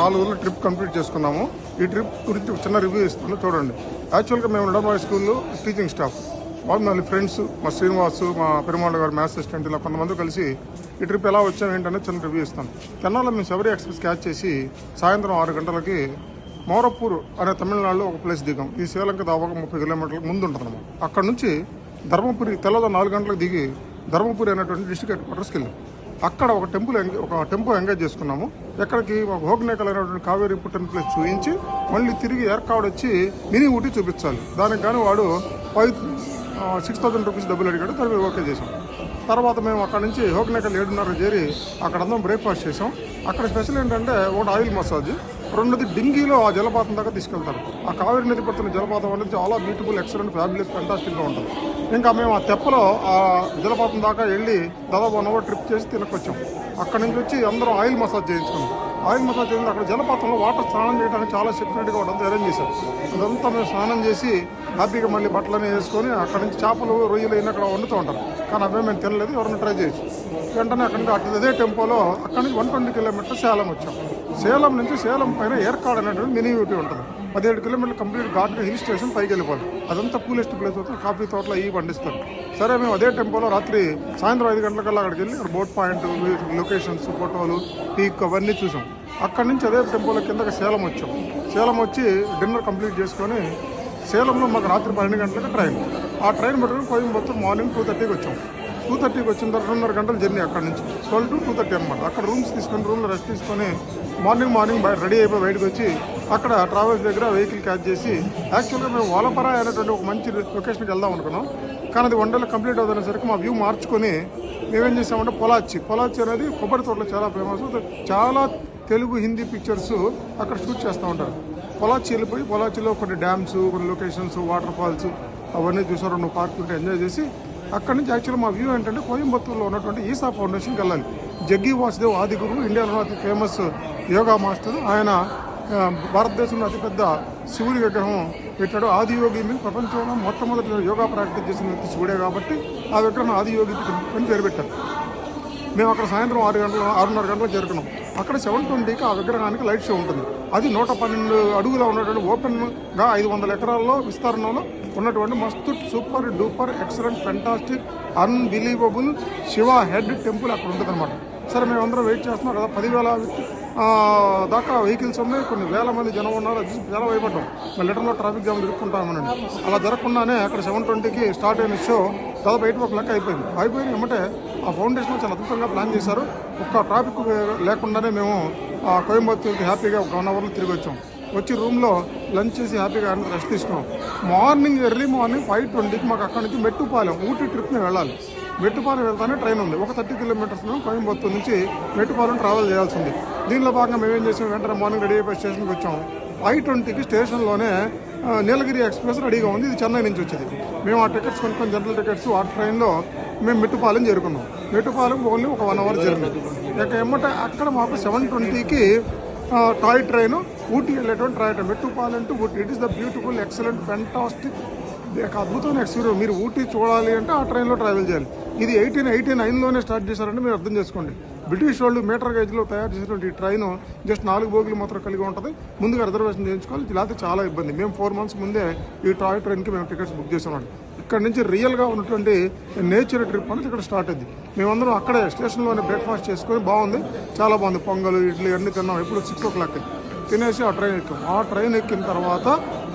నాలుగు రోజులు trip complete చేసుకున్నాము. ఈ ట్రిప్ గురించి చిన్న రివ్యూ ఇస్తున్నాను చూడండి. యాక్చువల్గా మేము నడబాయ్ స్కూల్లో టీచింగ్ స్టాఫ్ వాళ్ళు మళ్ళీ ఫ్రెండ్స్ మా శ్రీనివాస్ మా పెరుమాళ్ళ గారు మ్యాథ్స్ అసిస్టెంట్ ఇలా కొంతమంది కలిసి ఈ ట్రిప్ ఎలా వచ్చాం ఏంటనే చిన్న రివ్యూ ఇస్తాను చెన్నాలో మేము శబరి ఎక్స్ప్రెస్ క్యాచ్ చేసి సాయంత్రం ఆరు గంటలకి మోరపూర్ అనే తమిళనాడులో ఒక ప్లేస్ దిగాం. ఈ శ్రీలంక దాదాపు ముప్పై కిలోమీటర్ల ముందు ఉంటుంది అక్కడ నుంచి ధర్మపురి తెల్లదో నాలుగు గంటలకు దిగి ధర్మపురి అనేటువంటి డిస్ట్రిక్ట్ హెడ్ క్వార్టర్స్కి వెళ్ళాం. అక్కడ ఒక టెంపుల్ ఎంగే- ఒక టెంపో ఎంగేజ్ చేసుకున్నాము. ఎక్కడికి ఒక హోగ్నేకల్ అనేటువంటి కావేరీ పుట్టిన ప్లేస్ చూపించి మళ్ళీ తిరిగి ఎయిర్కాడ్ వచ్చి మినీ ఊటి చూపించాలి. దానికి కానీ వాడు ఫైవ్ సిక్స్ థౌసండ్ రూపీస్ డబ్బులు అడిగాడు దాన్ని ఓకే చేసాం తర్వాత మేము అక్కడ నుంచి హోగ్నేకల్ ఏడున్నర చేరి అక్కడ అందరం బ్రేక్ఫాస్ట్ చేసాం అక్కడ స్పెషల్ ఏంటంటే ఒకటి ఆయిల్ మసాజ్. రెండోది డింగీలో ఆ జలపాతం దాకా తీసుకెళ్తారు. ఆ కావేరీ నది పడుతున్న జలపాతం అనేది చాలా బ్యూటిఫుల్ ఎక్సలెంట్ ఫ్యాబులస్ ఫెంటాస్టిక్గా ఉంటుంది. ఇంకా మేము ఆ తెప్పలో ఆ జలపాతం దాకా వెళ్ళి దాదాపు వన్ అవర్ ట్రిప్ చేసి తినకొచ్చాం. అక్కడి నుంచి వచ్చి అందరూ ఆయిల్ మసాజ్ చేయించుకున్నాం. ఆయిల్ మసాజ్ చేసి అక్కడ జలపాతంలో వాటర్ స్నానం చేయడానికి చాలా సెక్యూరిటీగా ఉంటుంది అరేంజ్ చేశారు. అదంతా మేము స్నానం చేసి హ్యాపీగా మళ్ళీ బట్టలన్నీ వేసుకొని అక్కడ నుంచి చేపలు రొయ్యలు అయినా అక్కడ వండుతూ ఉంటారు. కానీ అవే మేము తినలేదు ఎవరైనా ట్రై చేయొచ్చు. వెంటనే అక్కడ నుంచి అటు అదే టెంపోలో అక్కడ నుంచి వన్ ట్వంటీ కిలోమీటర్ సేలం వచ్చాం. సేలం నుంచి సేలం పైన ఏర్కాడ్ అనేటువంటి మినీ బ్యూటీ ఉంటుంది. పదిహేడు కిలోమీటర్లు కంప్లీట్ ఘాట్గా హిల్ స్టేషన్ పైకి వెళ్ళిపోవాలి. అదంతా కూలెస్ట్ ప్లేస్ అవుతుంది కాఫీ తోటలో ఇవి పండిస్తారు. సరే మేము అదే టెంపోలో రాత్రి సాయంత్రం ఐదు గంటలకల్లా అక్కడికి వెళ్ళి అక్కడ బోట్ పాయింట్ లొకేషన్స్ ఫోటోలు పీక్ అవన్నీ చూసాం. అక్కడి నుంచి అదే టెంపోల కిందకి సేలం వచ్చాం. సేలం వచ్చి డిన్నర్ కంప్లీట్ చేసుకొని సేలంలో మాకు రాత్రి పన్నెండు గంటలకు ట్రైన్. ఆ ట్రైన్ పట్టుకుని కోయంబత్తూరు మార్నింగ్ టూ థర్టీకి వచ్చాం. టూ థర్టీకి వచ్చిన తర్వాత రెండున్నర గంటల జర్నీ అక్కడ నుంచి. ట్వెల్వ్ టు టూ థర్టీ అనమాట అక్కడ రూమ్స్ తీసుకొని రూమ్లో రెస్ట్ తీసుకొని మార్నింగ్ మార్నింగ్ రెడీ అయిపోయి బయటకు వచ్చి అక్కడ ట్రావెల్స్ దగ్గర వెహికల్ క్యాచ్ చేసి యాక్చువల్గా మేము వాలపరా అనేటువంటి ఒక మంచి లొకేషన్కి వెళ్దాం అనుకున్నాం. కానీ అది వన్ డేలో కంప్లీట్ అవుతున్నసరికి మా వ్యూ మార్చుకొని మేమేం చేసామంటే పొలాచి పొలాచి అనేది కొబ్బరి తోటలో చాలా ఫేమస్. చాలా తెలుగు హిందీ పిక్చర్స్ అక్కడ షూట్ చేస్తూ ఉంటారు. పొలాచి వెళ్ళిపోయి పొలాచిలో కొన్ని డ్యామ్స్ కొన్ని లొకేషన్స్ వాటర్ ఫాల్స్ అవన్నీ చూసారు. రెండు పార్క్ ఉంటే ఎంజాయ్ చేసి అక్కడి నుంచి యాక్చువల్ మా వ్యూ ఏంటంటే కోయంబత్తూరులో ఉన్నటువంటి ఈసా ఫౌండేషన్కి వెళ్ళాలి. జగ్గి వాసుదేవ్ ఆది గురువు ఇండియాలో అతి ఫేమస్ యోగా మాస్టర్. ఆయన భారతదేశంలో అతిపెద్ద శివుడి విగ్రహం పెట్టాడు. ఆదియోగి మీద ప్రపంచంలో మొట్టమొదటి యోగా ప్రాక్టీస్ చేసిన వ్యక్తి శివుడే కాబట్టి ఆ విగ్రహం ఆదియోగి అని పేరు పెట్టారు. మేము అక్కడ సాయంత్రం ఆరు గంటల ఆరున్నర గంటలకు చేరుకున్నాం. అక్కడ సెవెన్ ట్వంటీకి ఆ విగ్రహానికి లైట్ షో ఉంటుంది. అది నూట పన్నెండు అడుగులో ఉన్నటువంటి ఓపెన్గా ఐదు వందల ఎకరాల్లో విస్తరణలో ఉన్నటువంటి మస్తు super duper excellent fantastic unbelievable Shiva head temple అక్కడ ఉంటుంది సరే మేము అందరం వెయిట్ చేస్తున్నాం కదా పదివేల దాకా వెహికల్స్ ఉన్నాయి. కొన్ని వేల మంది జనం ఉన్నారు. అది చాలా భయపడ్డాం. మేము లిటర్లో ట్రాఫిక్ జామ్ తిరుగుతుంటామనండి అలా జరగకుండానే అక్కడ సెవెన్ ట్వంటీకి స్టార్ట్ అయిన షో దాదాపు ఎయిట్ ఓ క్లాక్ అయిపోయింది. అయిపోయింది ఏమంటే ఆ ఫౌండేషన్ చాలా అద్భుతంగా ప్లాన్ చేశారు. ఒక్క ట్రాఫిక్ లేకుండానే మేము కోయంబత్తూరుకి హ్యాపీగా ఒక వన్ అవర్లో తిరిగి వచ్చాం. వచ్చి రూమ్లో లంచ్ చేసి హ్యాపీగా రెస్ట్ తీసుకున్నాం. మార్నింగ్ ఎర్లీ మార్నింగ్ ఫైవ్ ట్వంటీకి మాకు అక్కడ నుంచి మెట్టుపాలెం ఊటీ ట్రిప్ని వెళ్ళాలి. మెట్టుపాలెం వెళ్తానే ట్రైన్ ఉంది. ఒక థర్టీ కిలోమీటర్స్ మేము కోయంబత్తూరు నుంచి మెట్టుపాలెం ట్రావెల్ చేయాల్సి ఉంది. దీనిలో భాగంగా మేము ఏం చేసాం? వెంటనే మార్నింగ్ రెడీ అయిపోయి స్టేషన్కి వచ్చాం. ఐ ట్వంటీకి స్టేషన్లోనే నీలగిరి ఎక్స్ప్రెస్ రెడీగా ఉంది. ఇది చెన్నై నుంచి వచ్చేది. మేము ఆ టికెట్స్ కొనుక్కొని జనరల్ టికెట్స్ ఆ ట్రైన్లో మేము మెట్టుపాలెం చేరుకున్నాం. మెట్టుపాలెం ఓన్లీ ఒక వన్ అవర్ జర్నీ ఇక ఏమంటే అక్కడ మాకు సెవెన్ ట్వంటీకి టాయ్ ట్రైన్ ఊటీ వెళ్ళేటువంటి toy train Mettupalayam to Ooty. It is the beautiful excellent fantastic ఒక అద్భుతమైన ఎక్స్పీరియన్స్ మీరు ఊటీ చూడాలి అంటే ఆ ట్రైన్లో ట్రావెల్ చేయాలి. ఇది ఎయిటీన్ ఎయిటీ నైన్లోనే స్టార్ట్ చేశారంటే మీరు అర్థం చేసుకోండి. బ్రిటిష్ వాళ్ళు మీటర్ గేజ్లో తయారు చేసినటువంటి ఈ ట్రైన్ జస్ట్ నాలుగు బోగులు మాత్రం కలిగి ఉంటుంది. ముందుగా రిజర్వేషన్ చేయించుకోవాలి. లేకపోతే చాలా ఇబ్బంది. మేము ఫోర్ మంత్స్ ముందే ఈ టాయ్ ట్రైన్కి మేము టికెట్స్ బుక్ చేసామండి. ఇక్కడ నుంచి రియల్గా ఉన్నటువంటి నేచర్ ట్రిప్ అనేది ఇక్కడ స్టార్ట్ అయింది. మేమందరం అక్కడే స్టేషన్లోనే బ్రేక్ఫాస్ట్ చేసుకొని బాగుంది. చాలా బాగుంది. పొంగలు ఇడ్లీ అన్నీ తిన్నాం. ఎప్పుడు సిక్స్ ఓ క్లాక్ తినేసి ఆ ట్రైన్ ఎక్కాం. ఆ ట్రైన్ ఎక్కిన తర్వాత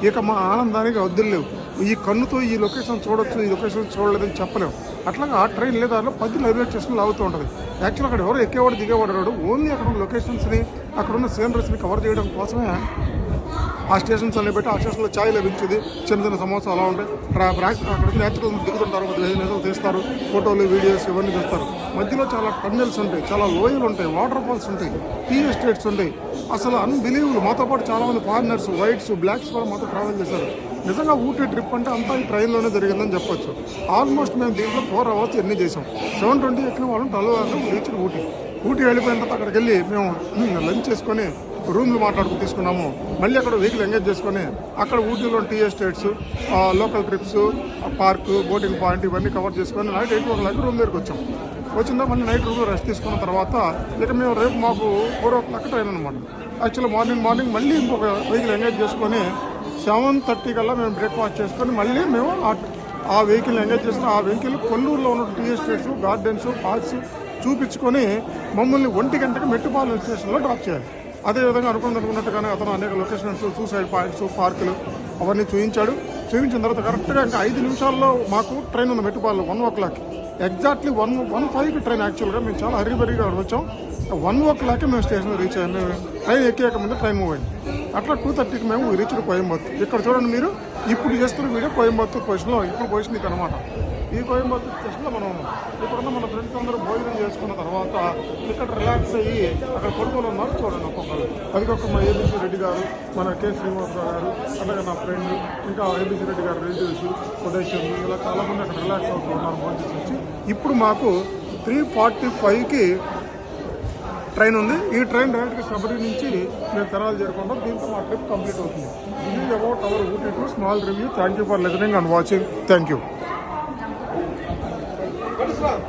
ఇక మా ఆనందానికి వద్దులేవు ఈ కన్నుతో ఈ లొకేషన్ చూడొచ్చు ఈ లొకేషన్ చూడలేదని చెప్పలేము అట్లాగా ఆ ట్రైన్ లేదా పది రైల్వే స్టేషన్లు అవుతూ ఉంటుంది. యాక్చువల్ అక్కడ ఎవరు ఎక్కేవాడు దిగేవాడు రాడు. ఓన్లీ అక్కడ లొకేషన్స్ని అక్కడ ఉన్న సీనరీస్ని కవర్ చేయడం కోసమే ఆ స్టేషన్స్ అన్ని పెట్టి ఆ స్టేషన్లో ఛాయ్ లభించేది. చిన్న చిన్న సమోసాలు అలా ఉంటాయి. అక్కడ అక్కడ నేచురల్ దిగుతుంటారు. నేతలు తీస్తారు. ఫోటోలు వీడియోస్ ఇవన్నీ తీస్తారు. మధ్యలో చాలా టన్నెల్స్ ఉంటాయి. చాలా లోయలు ఉంటాయి. వాటర్ ఫాల్స్ ఉంటాయి. టీ ఎస్టేట్స్ ఉంటాయి. అసలు అన్బిలీవబుల్ మాతో పాటు చాలామంది ఫారినర్స్ వైట్స్ బ్లాక్స్ కూడా మాతో ట్రావెల్ చేశారు. నిజంగా ఊటీ ట్రిప్ అంటే అంతా ఈ ట్రైన్లోనే జరిగిందని చెప్పొచ్చు. ఆల్మోస్ట్ మేము దీంట్లో ఫోర్ అవర్స్ ఎన్ని చేసాం సెవెన్ ట్వంటీ ఎక్కిన వాళ్ళం twelve hours reach Ooty. Ooty వెళ్ళిపోయిన తర్వాత అక్కడికి వెళ్ళి మేము లంచ్ చేసుకొని రూమ్లు మాట్లాడుకుని తీసుకున్నాము. మళ్ళీ అక్కడ వెహికల్ ఎంగేజ్ చేసుకొని అక్కడ ఊటీలో tea estates local trips park boating point ఇవన్నీ కవర్ చేసుకొని night eight o'clock room దగ్గరికి వచ్చాం. వచ్చిందా మళ్ళీ నైట్ రూమ్లో రెస్ట్ తీసుకున్న తర్వాత ఇక మేము రేపు మాకు ఫోర్ ఓ క్లాక్ ట్రైన్ అనమాట యాక్చువల్లీ మార్నింగ్ మార్నింగ్ మళ్ళీ ఇంకొక వెహికల్ ఎంగేజ్ చేసుకొని సెవెన్ థర్టీ కల్లా మేము బ్రేక్ఫాస్ట్ చేసుకొని మళ్ళీ మేము ఆ- ఆ వెహికల్ ఎంగేజ్ చేసుకుని ఆ వెహికల్ కొల్లూరులో ఉన్న టీ ఎస్టేట్స్ గార్డెన్స్ పార్క్స్ చూపించుకొని మమ్మల్ని ఒంటి గంటకి మెట్టుపాలెం స్టేషన్లో డ్రాప్ చేయాలి. అదేవిధంగా అనుకున్న అనుకున్నట్టుగానే అతను అనేక లొకేషన్స్ సూసైడ్ పాయింట్స్ పార్కులు అవన్నీ చూపించాడు చూపించిన తర్వాత కరెక్ట్గా ఇంకా ఐదు నిమిషాల్లో మాకు ట్రైన్ ఉంది Mettupalayam one o'clock. Exactly one one ఫైవ్కి ట్రైన్ యాక్చువల్గా మేము చాలా హరిబరిగా వచ్చాం. వన్ ఓ క్లాక్ మేము స్టేషన్ రీచ్ అయ్యాము ట్రైన్ ఎక్కేక ముందు ట్రైన్ మూవ్ అయింది. అట్లా టూ థర్టీకి మేము రీచ్డ్ కోయంబత్తూరు. ఇక్కడ చూడండి మీరు ఇప్పుడు చేస్తున్న వీడియో కోయంబత్తూరు పొజిషన్లో ఇప్పుడు పొజిషన్ ఇది అనమాట ఈ కోయంబత్తూరు పొజిషన్లో మనం ఉన్నాం ఇప్పుడున్న మన ఫ్రెండ్స్ అందరూ భోజనం చేసుకున్న తర్వాత ఇక్కడ రిలాక్స్ అయ్యి అక్కడ కొడుకులు ఉన్నారు చూడండి ఒక్కొక్కరు. అదికొక మా ఏబీసీ రెడ్డి గారు మన కె శ్రీనివాసరావు గారు అలాగే నా ఫ్రెండ్ ఇంకా ఏబీసీ రెడ్డి గారు రిలేటివ్స్ ఉదయం ఇలా చాలామంది అక్కడ రిలాక్స్ అవుతూ ఉన్నారు భోజనం చేసి. ఇప్పుడు మాకు త్రీ ఫార్టీ ఫైవ్కి ట్రైన్ ఉంది. ఈ ట్రైన్ డైరెక్ట్గా శబరి నుంచి మేము తెరాలు చేరుకుంటాం. దీంతో మా ట్రిప్ కంప్లీట్ అవుతుంది. ఇది about our Ooty to small review. Thank you for listening and watching thank you